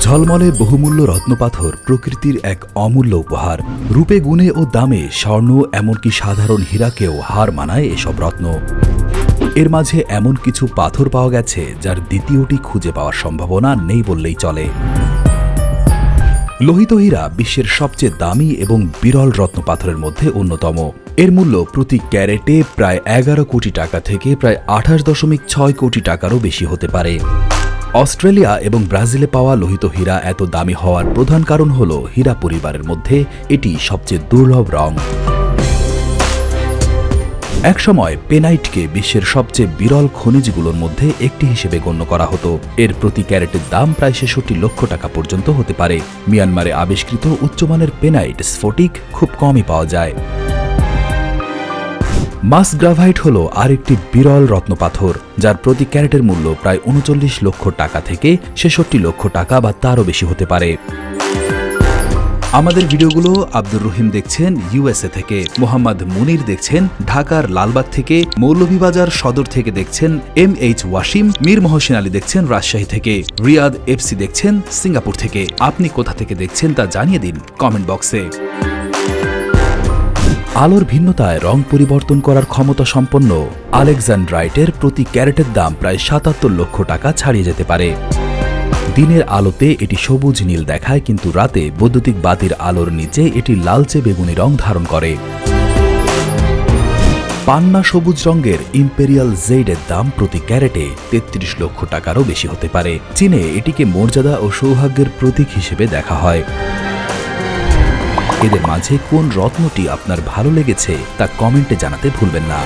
ঝলমলে বহুমূল্য রত্নপাথর প্রকৃতির এক অমূল্য উপহার। রূপে, গুণে ও দামে স্বর্ণ, এমনকি সাধারণ হীরাকেও হার মানায় এসব রত্ন। এর মাঝে এমন কিছু পাথর পাওয়া গেছে, যার দ্বিতীয়টি খুঁজে পাওয়ার সম্ভাবনা নেই বললেই চলে। লোহিত হীরা বিশ্বের সবচেয়ে দামি এবং বিরল রত্নপাথরের মধ্যে অন্যতম। এর মূল্য প্রতি ক্যারেটে প্রায় এগারো কোটি টাকা থেকে প্রায় আঠাশ দশমিক ছয় কোটি টাকারও বেশি হতে পারে। অস্ট্রেলিয়া এবং ব্রাজিলে পাওয়া লোহিত হীরা এত দামি হওয়ার প্রধান কারণ হল হীরা পরিবারের মধ্যে এটি সবচেয়ে দুর্লভ রং। একসময় পেনাইটকে বিশ্বের সবচেয়ে বিরল খনিজগুলোর মধ্যে একটি হিসেবে গণ্য করা হতো। এর প্রতি ক্যারেটের দাম প্রায় ছেষট্টি লক্ষ টাকা পর্যন্ত হতে পারে। মিয়ানমারে আবিষ্কৃত উচ্চমানের পেনাইট স্ফটিক খুব কমই পাওয়া যায়। মাস গ্রাভাইট হল আরেকটি বিরল রত্নপাথর, যার প্রতি ক্যারেটের মূল্য প্রায় উনচল্লিশ লক্ষ টাকা থেকে ছেষট্টি লক্ষ টাকা বা তারও বেশি হতে পারে। আমাদের ভিডিওগুলো আব্দুর রহিম দেখছেন ইউএসএ থেকে, মোহাম্মদ মুনির দেখছেন ঢাকার লালবাগ থেকে, মৌলভীবাজার সদর থেকে দেখছেন এম এইচ ওয়াসিম, মীর মহসিন আলী দেখছেন রাজশাহী থেকে, রিয়াদ এফসি দেখছেন সিঙ্গাপুর থেকে। আপনি কোথা থেকে দেখছেন তা জানিয়ে দিন কমেন্ট বক্সে। আলোর ভিন্নতায় রং পরিবর্তন করার ক্ষমতা সম্পন্ন আলেকজান্ড্রাইটের প্রতি ক্যারেটের দাম প্রায় সাতাত্তর লক্ষ টাকা ছাড়িয়ে যেতে পারে। দিনের আলোতে এটি সবুজ নীল দেখায়, কিন্তু রাতে বৈদ্যুতিক বাতির আলোর নিচে এটি লালচে বেগুনি রং ধারণ করে। পান্না সবুজ রঙের ইম্পেরিয়াল জেডের দাম প্রতি ক্যারেটে তেত্রিশ লক্ষ টাকারও বেশি হতে পারে। চীনে এটিকে মর্যাদা ও সৌভাগ্যের প্রতীক হিসেবে দেখা হয়। এদের মাঝে কোন রত্নটি আপনার ভালো লেগেছে তা কমেন্টে জানাতে ভুলবেন না।